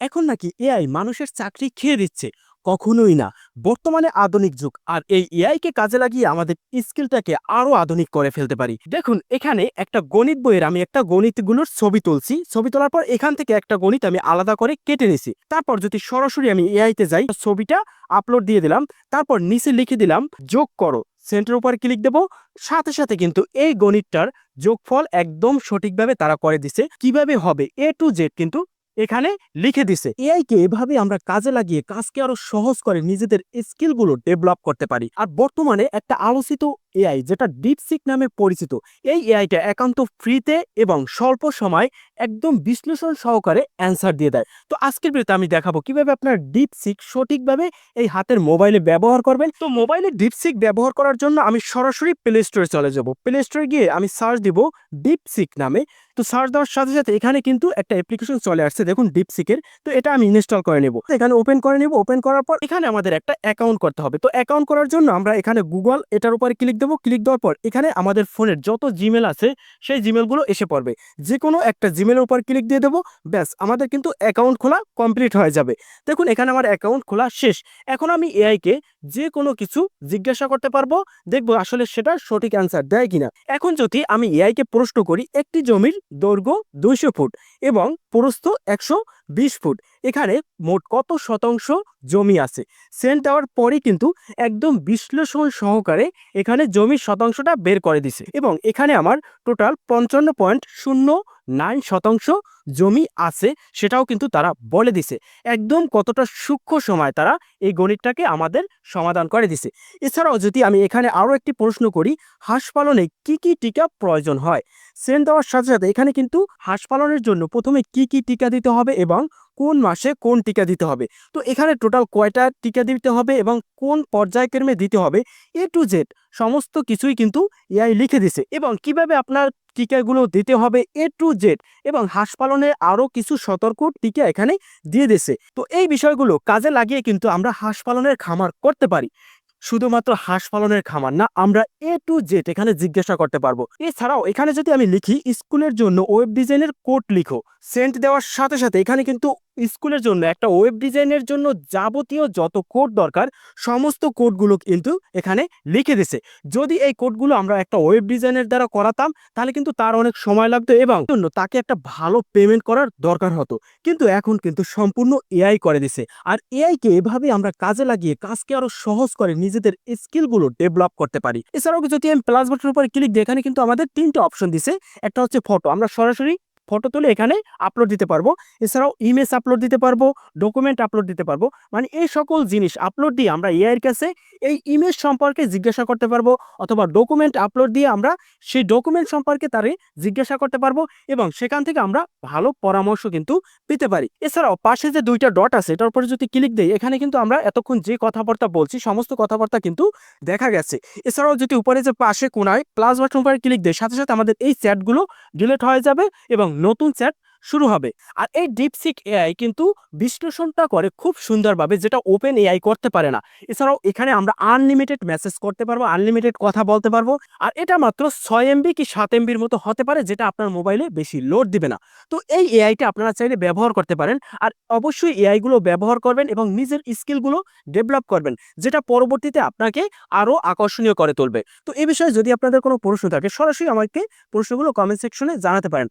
এখন নাকি এআই মানুষের চাকরি খেয়ে দিচ্ছে, কখনোই না। বর্তমানে আধুনিক যুগ, আর এই এআই কে কাজে লাগিয়ে আমাদের স্কিলটাকে আরও আধুনিক করে ফেলতে পারি। দেখুন, এখানে একটা গণিত বইয়ের আমি একটা গণিতগুলোর ছবি তুলছি। ছবি তোলার পর এখান থেকে একটা গণিত আমি আলাদা করে কেটে নিছি। তারপর যদি সরাসরি আমি এআই তে যাই, ছবিটা আপলোড দিয়ে দিলাম, তারপর নিচে লিখে দিলাম, যোগ করো। সেন্টার উপর ক্লিক দেব। সাথে সাথে কিন্তু এই গণিতটার যোগফল একদম সঠিকভাবে তারা করে দিছে। কীভাবে হবে? এ টু জেড কিন্তু এখানে লিখে দিছে এআই কে এভাবে আমরা কাজে লাগিয়ে কাজকে আরও সহজ করে নিজেদের স্কিলগুলো ডেভেলপ করতে পারি। আর বর্তমানে একটা আলোচিত এআই যেটা ডিপসিক নামে পরিচিত। এই এআইটা একান্ত ফ্রিতে এবং স্বল্প সময় একদম বিশ্লেষণ সহকারে অ্যান্সার দিয়ে দেয়। তো আজকের ভিডিওতে আমি দেখাবো কীভাবে আপনার ডিপসিক সঠিকভাবে এই হাতের মোবাইলে ব্যবহার করবেন। তো মোবাইলে ডিপসিক ব্যবহার করার জন্য আমি সরাসরি প্লে স্টোরে চলে যাব। প্লে স্টোরে গিয়ে আমি সার্চ দিব ডিপসিক নামে। তো সার্চ দেওয়ার সাথে সাথে এখানে কিন্তু একটা অ্যাপ্লিকেশন চলে আসছে, দেখুন ডিপসিকের তো এটা আমি ইনস্টল করে নেব। এখানে ওপেন করে নেব। ওপেন করার পর এখানে আমাদের একটা অ্যাকাউন্ট করতে হবে। তো অ্যাকাউন্ট করার জন্য আমরা এখানে গুগল এটার উপরে ক্লিক দেবো ক্লিক দেওয়ার পর এখানে আমাদের ফোনের যত জিমেল আছে, সেই জিমেলগুলো এসে পড়বে। যে কোনো একটা জিমেলের উপর ক্লিক দিয়ে দেবো, ব্যাস, আমাদের কিন্তু অ্যাকাউন্ট খোলা কমপ্লিট হয়ে যাবে। দেখুন, এখানে আমার অ্যাকাউন্ট খোলা শেষ। এখন আমি এআইকে যে কোনো কিছু জিজ্ঞাসা করতে পারব, দেখব আসলে সেটা সঠিক অ্যান্সার দেয় কিনা। এখন যদি আমি এআইকে প্রশ্ন করি, একটি জমির দৈর্ঘ্য দুইশো ফুট এবং প্রস্থ একশো বিশ ফুট এখানে মোট কত শতাংশ জমি আছে? সেন্ট দেওয়ার পরে কিন্তু একদম বিশ্লেষণ সহকারে এখানে জমির শতাংশটা বের করে দিছে। এবং এখানে আমার টোটাল পঞ্চান্ন পয়েন্ট শূন্য নাইন শতাংশ জমি আছে সেটাও কিন্তু তারা বলে দিছে। একদম কতটা সূক্ষ্ম সময় তারা এই গণিতটাকে আমাদের সমাধান করে দিছে। এছাড়াও যদি আমি এখানে আরও একটি প্রশ্ন করি, হাঁস পালনে কি কি টিকা প্রয়োজন হয়? সেন্ট দেওয়ার সাথে সাথে এখানে কিন্তু হাঁস পালনের জন্য প্রথমে কি কি টিকা দিতে হবে এবং কোন মাসে কোন টিকা দিতে হবে? তো এখানে টোটাল কয়টা টিকা দিতে হবে এবং কোন পর্যায়ক্রমে দিতে হবে? এ টু জেড সমস্ত কিছুই কিন্তু এআই লিখে দিছে। এবং কীভাবে আপনার টিকাগুলো দিতে হবে এ টু জেড এবং হাঁস পালনের আরও কিছু সতর্ক টিকা এখানে দিয়ে দিছে। তো এই বিষয়গুলো কাজে লাগিয়ে কিন্তু আমরা হাঁস পালনের খামার করতে পারি। শুধুমাত্র হাঁস পালনের খামার না, আমরা এ টু জেড এখানে জিজ্ঞাসা করতে পারব। এছাড়াও এখানে যদি আমি লিখি, স্কুলের জন্য ওয়েব ডিজাইনের কোড লিখো। সেন্ট দেওয়ার সাথে সাথে এখানে কিন্তু স্কুলের জন্য, একটা ওয়েব ডিজাইনের জন্য যাবতীয় যত কোড দরকার, সমস্ত কোডগুলো কিন্তু এখানে লিখে দিছে। যদি এই কোডগুলো আমরা একটা ওয়েব ডিজাইনের দ্বারা করাতাম, তাহলে কিন্তু তার অনেক সময় লাগতো এবং জন্য তাকে একটা ভালো পেমেন্ট করার দরকার হতো। কিন্তু এখন কিন্তু সম্পূর্ণ এআই করে দিছে। আর এআইকে এভাবে আমরা কাজে লাগিয়ে, কাজকে আরও সহজ করে নিজেদের স্কিলগুলো ডেভেলপ করতে পারি। এছাড়াও যদি আমি প্লাস বাটনের উপরে ক্লিক দিই এখানে কিন্তু আমাদের তিনটে অপশন দিছে। একটা হচ্ছে ফটো আমরা সরাসরি ফটো তুলে এখানে আপলোড দিতে পারব। এছাড়াও ইমেজ আপলোড দিতে পারব ডকুমেন্ট আপলোড দিতে পারব। মানে এই সকল জিনিস আপলোড দিয়ে আমরা এআই এর কাছে এই ইমেজ সম্পর্কে জিজ্ঞাসা করতে পারব অথবা ডকুমেন্ট আপলোড দিয়ে আমরা সেই ডকুমেন্ট সম্পর্কে তারে জিজ্ঞাসা করতে পারব এবং সেখান থেকে আমরা ভালো পরামর্শ কিন্তু পেতে পারি। এছাড়াও পাশে যে দুইটা ডট আছে, এটার উপরে যদি ক্লিক দেই, এখানে কিন্তু আমরা এতক্ষণ যে কথাবার্তা বলছি, সমস্ত কথাবার্তা কিন্তু দেখা গেছে। এছাড়াও যদি উপরে যে পাশে কোনায় প্লাস বাটন উপরে ক্লিক দেয় সাথে সাথে আমাদের এই চ্যাটগুলো ডিলিট হয়ে যাবে এবং নতুন চ্যাট শুরু হবে। আর এই ডিপসিক এআই কিন্তু বিশ্লেষণটা করে খুব সুন্দরভাবে, যেটা ওপেন এআই করতে পারে না। এছাড়াও এখানে আমরা আনলিমিটেড মেসেজ করতে পারব আনলিমিটেড কথা বলতে পারব। আর এটা মাত্র ছয় এমবি কি সাত এমবির মতো হতে পারে, যেটা আপনার মোবাইলে বেশি লোড দিবে না। তো এই এআইটা আপনারা চাইলে ব্যবহার করতে পারেন। আর অবশ্যই এআইগুলো ব্যবহার করবেন এবং নিজের স্কিলগুলো ডেভেলপ করবেন, যেটা পরবর্তীতে আপনাকে আরও আকর্ষণীয় করে তুলবে। তো এই বিষয়ে যদি আপনাদের কোনো প্রশ্ন থাকে, সরাসরি আমাকে প্রশ্নগুলো কমেন্ট সেকশনে জানাতে পারেন।